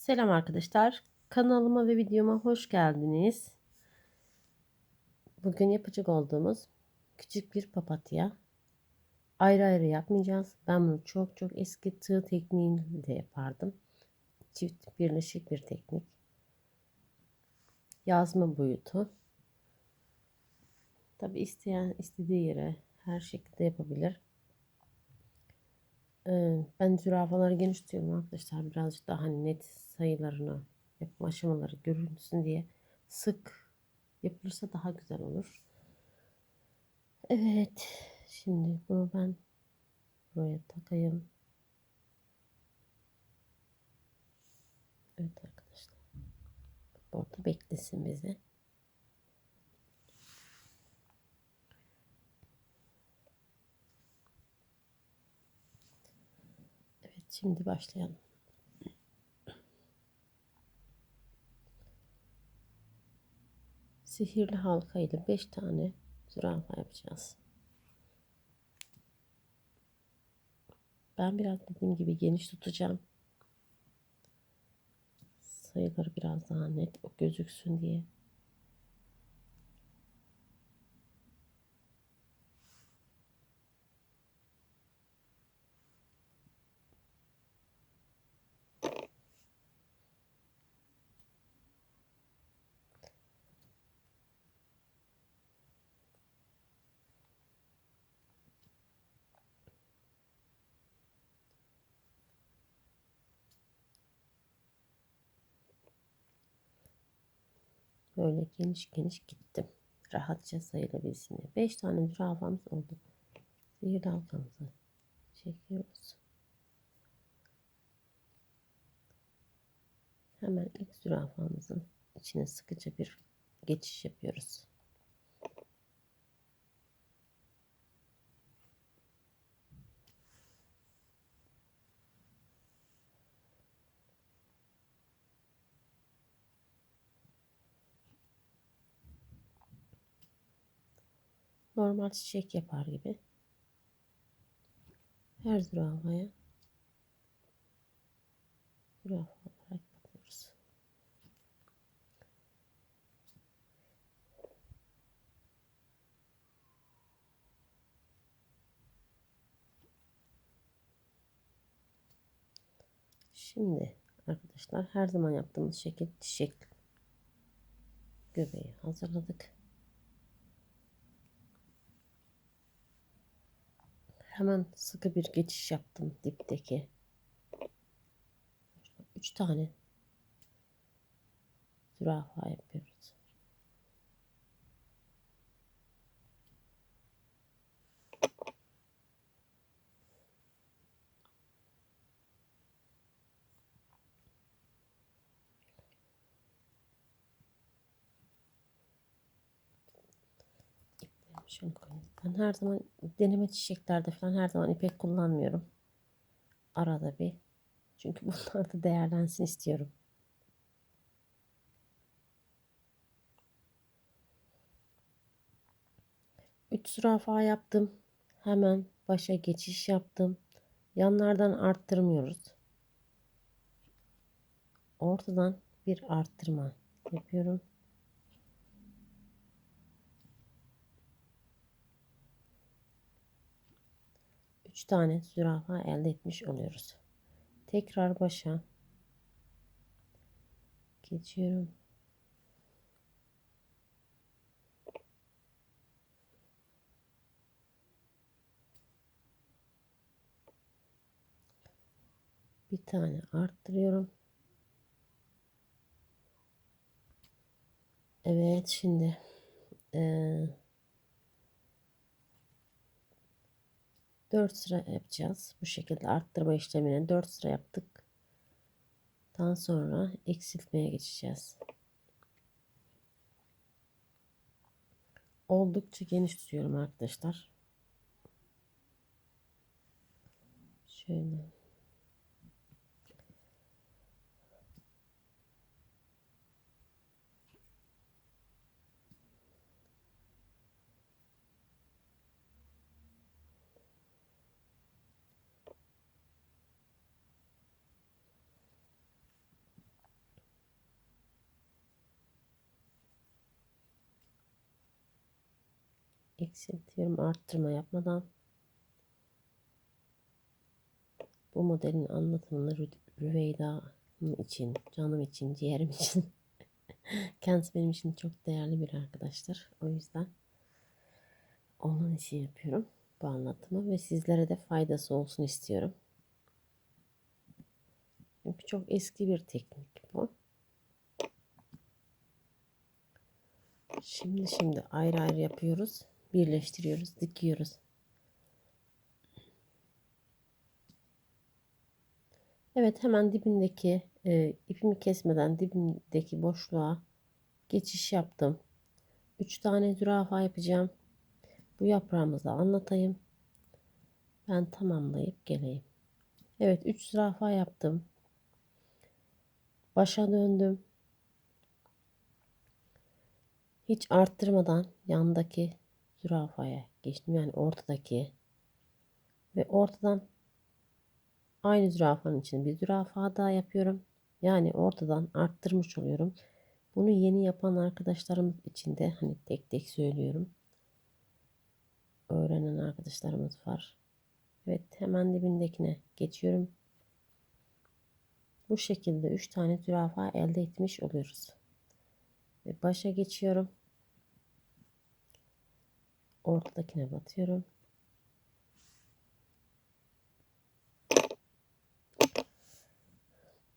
Selam arkadaşlar. Kanalıma ve videoma hoş geldiniz. Bugün yapacak olduğumuz küçük bir papatya. Ayrı ayrı yapmayacağız. Ben bunu çok çok eski tığ tekniğinde yapardım. Çift birleşik bir teknik. Yazma boyutu. Tabi isteyen istediği yere her şekilde yapabilir. Ee, ben zürafaları geniş tutuyorum arkadaşlar. Birazcık daha net sayılarını yapma aşamaları görünsün diye sık yapılırsa daha güzel olur. Evet. Şimdi bunu ben buraya takayım. Evet arkadaşlar. Orada beklesin bizi. Evet şimdi başlayalım. Sihirli halka ile 5 tane zürafa yapacağız. Ben biraz dediğim gibi geniş tutacağım. Sayıları biraz daha net gözüksün diye. Böyle geniş geniş gittim. Rahatça sayılabilsin diye. 5 tane zürafamız oldu. Sihirli halkamızı çekiyoruz. Hemen ilk zürafamızın içine sıkıca bir geçiş yapıyoruz. Normal çiçek yapar gibi her zürafaya zürafa olarak bakıyoruz. Şimdi arkadaşlar her zaman yaptığımız şekil çiçek göbeği hazırladık. Hemen sıkı bir geçiş yaptım dipteki. Üç tane zürafa yapıyoruz. Şöyle koyayım. Ben her zaman deneme çiçeklerde falan her zaman ipek kullanmıyorum. Arada bir. Çünkü bunlar da değerlensin istiyorum. Üç zürafa yaptım. Hemen başa geçiş yaptım. Yanlardan arttırmıyoruz. Ortadan bir arttırma yapıyorum. 3 tane zürafa elde etmiş oluyoruz. Tekrar başa geçiyorum. Bir tane arttırıyorum. Evet şimdi eee 4 sıra yapacağız. Bu şekilde arttırma işlemini 4 sıra yaptık. Daha sonra eksiltmeye geçeceğiz. Oldukça geniş tutuyorum arkadaşlar. Şöyle. Eksiltiyorum arttırma yapmadan. Bu modelin anlatımını Rü- Rüveyda'm için, canım için, ciğerim için. Kendisi benim için çok değerli bir arkadaştır. O yüzden onun için yapıyorum bu anlatımı ve sizlere de faydası olsun istiyorum. Çünkü çok eski bir teknik bu. Şimdi şimdi ayrı ayrı yapıyoruz. Birleştiriyoruz, dikiyoruz. Evet hemen dibindeki e, ipimi kesmeden dibindeki boşluğa geçiş yaptım. 3 tane zürafa yapacağım. Bu yaprağımızı anlatayım. Ben tamamlayıp geleyim. Evet 3 zürafa yaptım. Başa döndüm. Hiç arttırmadan yandaki zürafaya geçtim. Yani ortadaki ve ortadan aynı zürafanın içinde bir zürafa daha yapıyorum. Yani ortadan arttırmış oluyorum. Bunu yeni yapan arkadaşlarımız için de hani tek tek söylüyorum. Öğrenen arkadaşlarımız var. Evet hemen dibindekine geçiyorum. Bu şekilde 3 tane zürafa elde etmiş oluyoruz. Ve başa geçiyorum. Ortadakine batıyorum.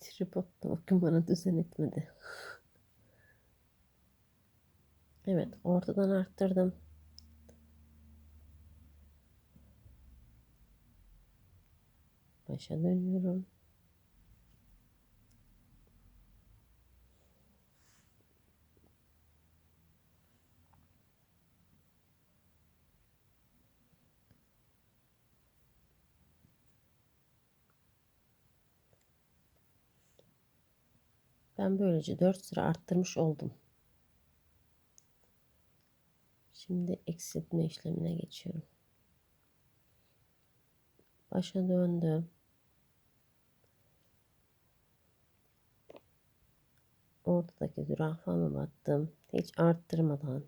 Tripod da bakın bana düzen etmedi. Evet ortadan arttırdım. Başa dönüyorum. Ben böylece 4 sıra arttırmış oldum. Şimdi eksiltme işlemine geçiyorum. Başa döndüm. Ortadaki zürafama battım. Hiç arttırmadan.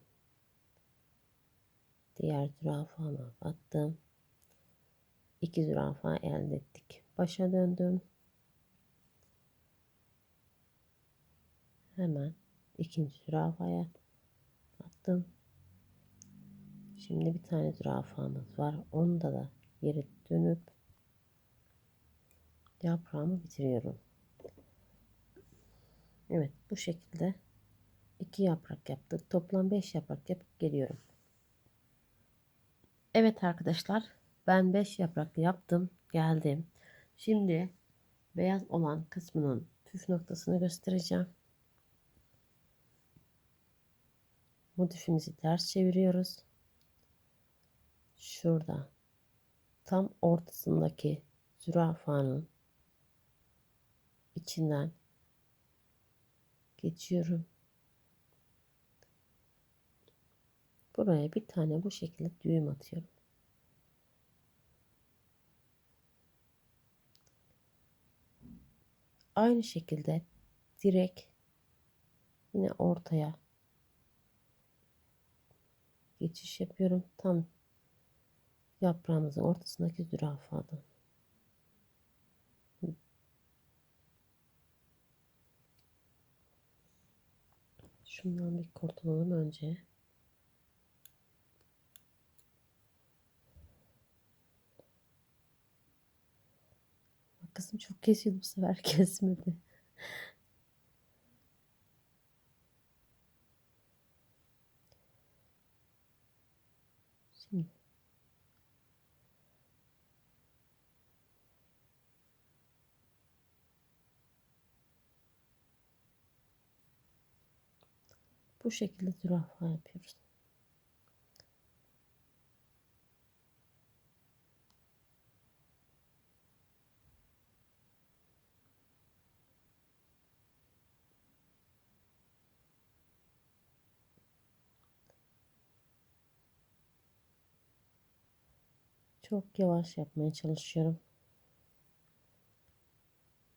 Diğer zürafama battım. İki zürafa elde ettik. Başa döndüm. Hemen ikinci zürafaya attım. Şimdi bir tane zürafamız var. Onda da geri dönüp yaprağımı bitiriyorum. Evet bu şekilde iki yaprak yaptık. Toplam beş yaprak yapıp geliyorum. Evet arkadaşlar ben beş yaprak yaptım geldim. Şimdi beyaz olan kısmının püf noktasını göstereceğim. Motifimizi ters çeviriyoruz. Şurada tam ortasındaki zürafanın içinden geçiyorum. Buraya bir tane bu şekilde düğüm atıyorum. Aynı şekilde direkt yine ortaya geçiş yapıyorum. Tam yaprağımızın ortasındaki zürafadan. Şundan bir kurtulalım önce. Kızım çok kesiyordu bu sefer kesmedi. Şimdi bu şekilde zürafa yapıyoruz. Çok yavaş yapmaya çalışıyorum.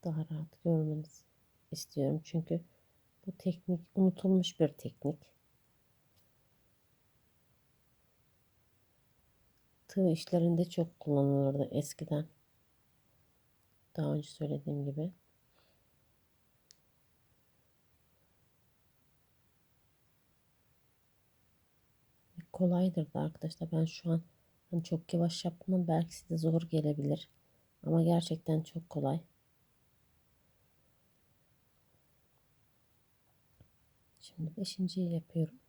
Daha rahat görmenizi istiyorum. Çünkü bu teknik unutulmuş bir teknik. tığ işlerinde çok kullanılırdı eskiden. Daha önce söylediğim gibi. Kolaydır da arkadaşlar. Ben şu an hani çok yavaş yaptım belki size zor gelebilir. Ama gerçekten çok kolay. Şimdi beşinciyi yapıyorum.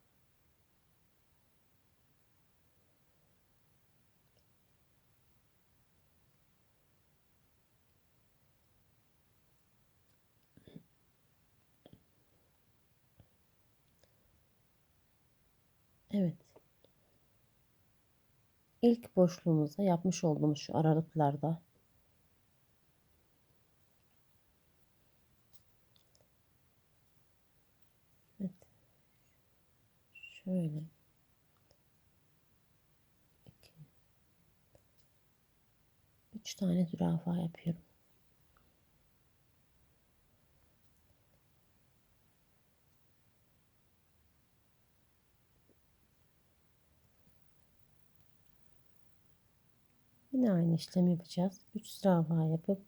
Evet. İlk boşluğumuzda yapmış olduğumuz şu aralıklarda Evet. Şöyle. iki, Üç tane zürafa yapıyorum. Yine aynı işlemi yapacağız. 3 zürafa yapıp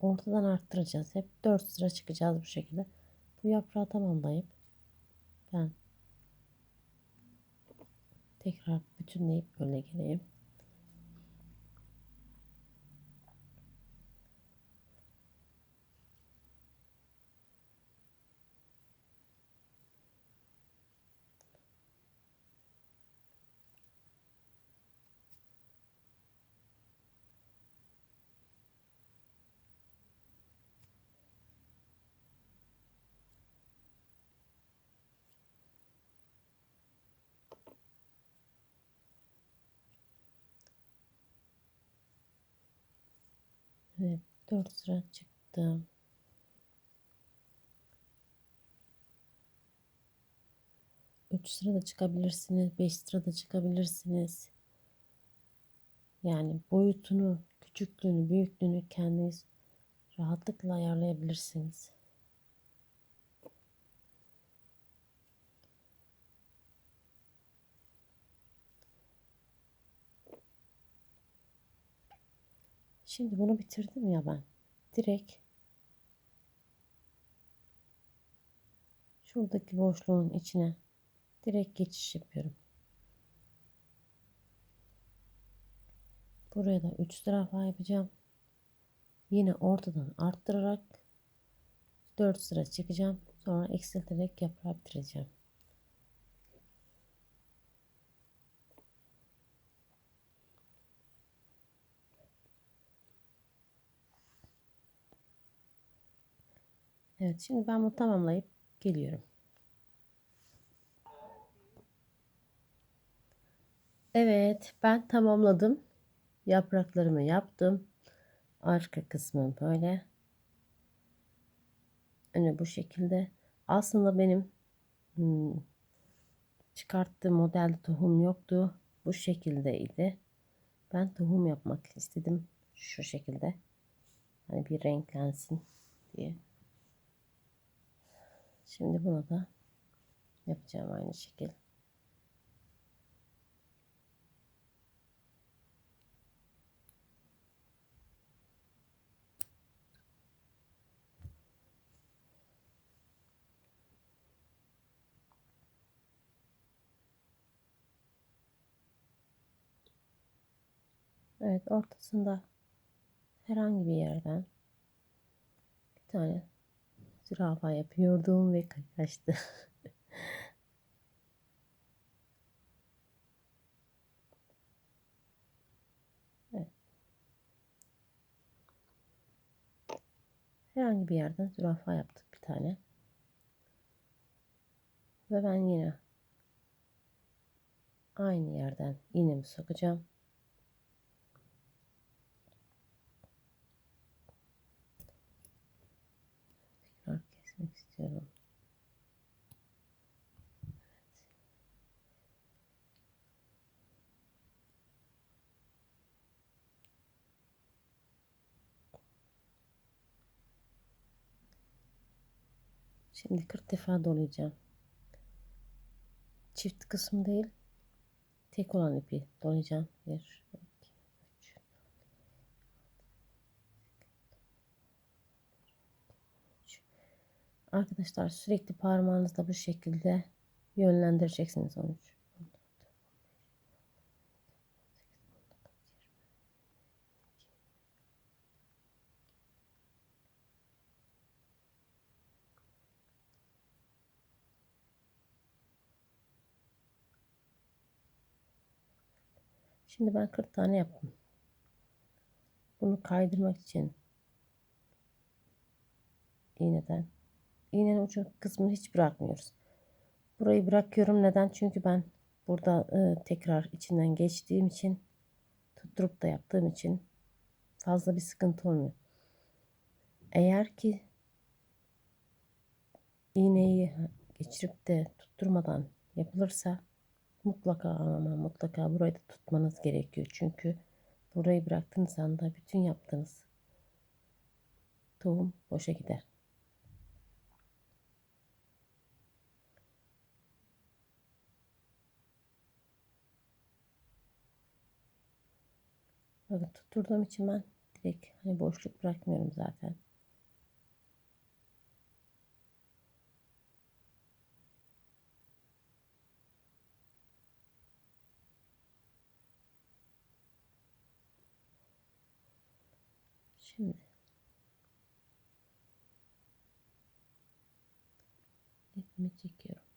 ortadan arttıracağız. Hep 4 sıra çıkacağız bu şekilde. Bu yaprağı tamamlayıp ben tekrar bütünleyip böyle geleyim. Evet 4 sıra çıktım. Üç sıra da çıkabilirsiniz. Beş sıra da çıkabilirsiniz. Yani boyutunu, küçüklüğünü, büyüklüğünü kendiniz rahatlıkla ayarlayabilirsiniz. Şimdi bunu bitirdim ya ben. Direkt şuradaki boşluğun içine direkt geçiş yapıyorum. Buraya da 3 zürafa yapacağım. Yine ortadan arttırarak 4 sıra çıkacağım. Sonra eksilterek yaprağı bitireceğim. Evet şimdi ben bunu tamamlayıp geliyorum. Evet ben tamamladım. Yapraklarımı yaptım. Arka kısmı böyle. Önü bu şekilde. Aslında benim hmm, çıkarttığım modelde tohum yoktu. Bu şekildeydi. Ben tohum yapmak istedim. Şu şekilde. Hani bir renklensin diye. Şimdi bunu da yapacağım aynı şekilde. Evet ortasında herhangi bir yerden bir tane zürafa yapıyordum ve evet. Herhangi bir yerden zürafa yaptık bir tane. Ve ben yine aynı yerden iğnemi sokacağım. Kesmek istiyorum. Şimdi 40 defa dolayacağım. Çift kısım değil. tek olan ipi dolayacağım. 1 Arkadaşlar sürekli parmağınızla bu şekilde yönlendireceksiniz 13 Şimdi ben 40 tane yaptım. Bunu kaydırmak için iğneden iğnenin ucu kısmını hiç bırakmıyoruz. Burayı bırakıyorum. Neden? Çünkü ben burada e, tekrar içinden geçtiğim için tutturup da yaptığım için fazla bir sıkıntı olmuyor. Eğer ki iğneyi geçirip de tutturmadan yapılırsa mutlaka ama mutlaka burayı da tutmanız gerekiyor. Çünkü burayı bıraktığınız anda bütün yaptığınız tohum boşa gider. Bakın tutturduğum için ben direkt hani boşluk bırakmıyorum zaten. Şimdi ipimi çekiyorum.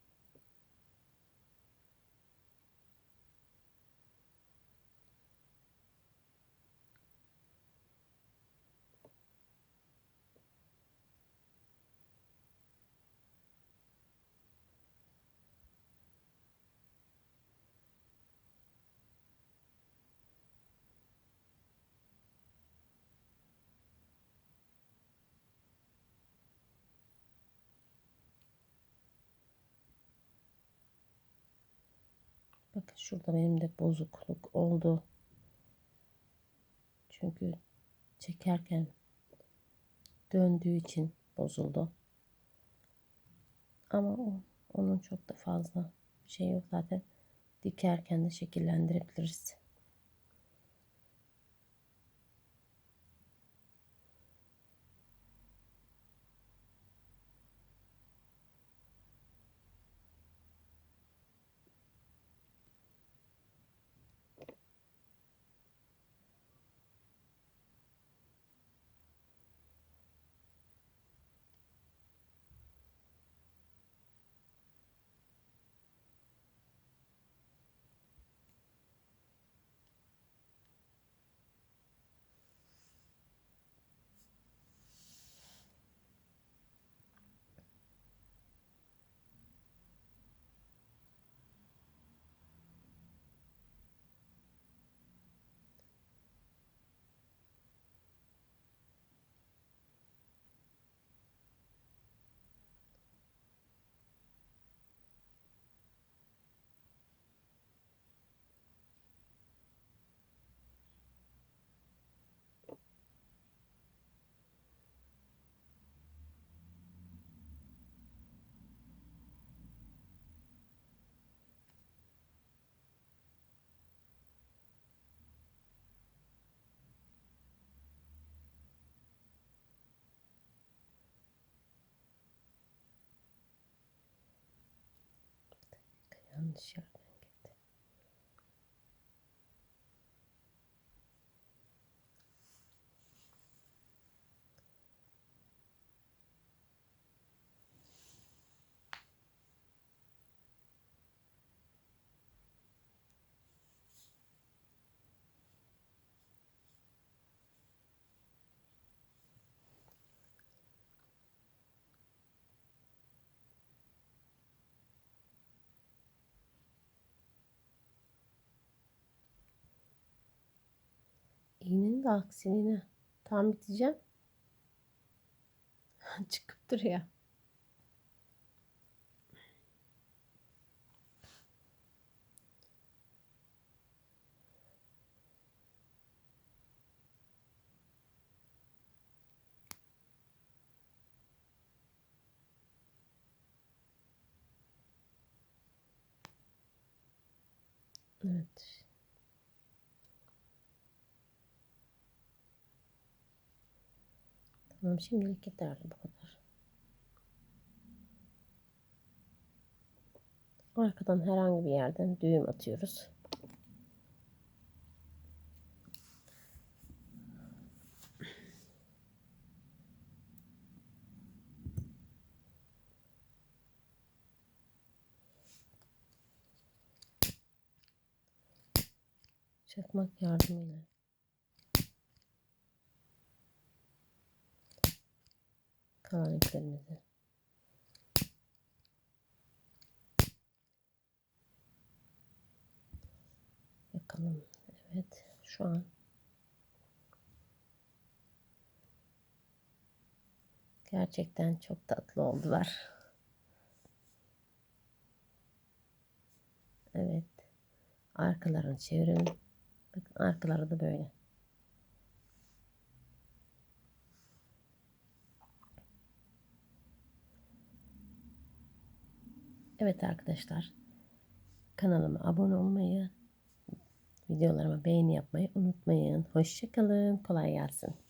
Bakın şurada benim de bozukluk oldu. Çünkü çekerken döndüğü için bozuldu. Ama o, onun çok da fazla şey yok zaten. Dikerken de şekillendirebiliriz. сейчас. İğnenin de aksiliğine tam biteceğim. Çıkıp duruyor. Evet. Tamam şimdilik yeterli bu kadar. Arkadan herhangi bir yerden düğüm atıyoruz. Çakmak yardımıyla kalan iplerimizi yakalım. Evet şu an gerçekten çok tatlı oldular. Evet. Arkalarını çevirin. Bakın arkaları da böyle. Evet arkadaşlar. Kanalıma abone olmayı, videolarıma beğeni yapmayı unutmayın. Hoşçakalın. Kolay gelsin.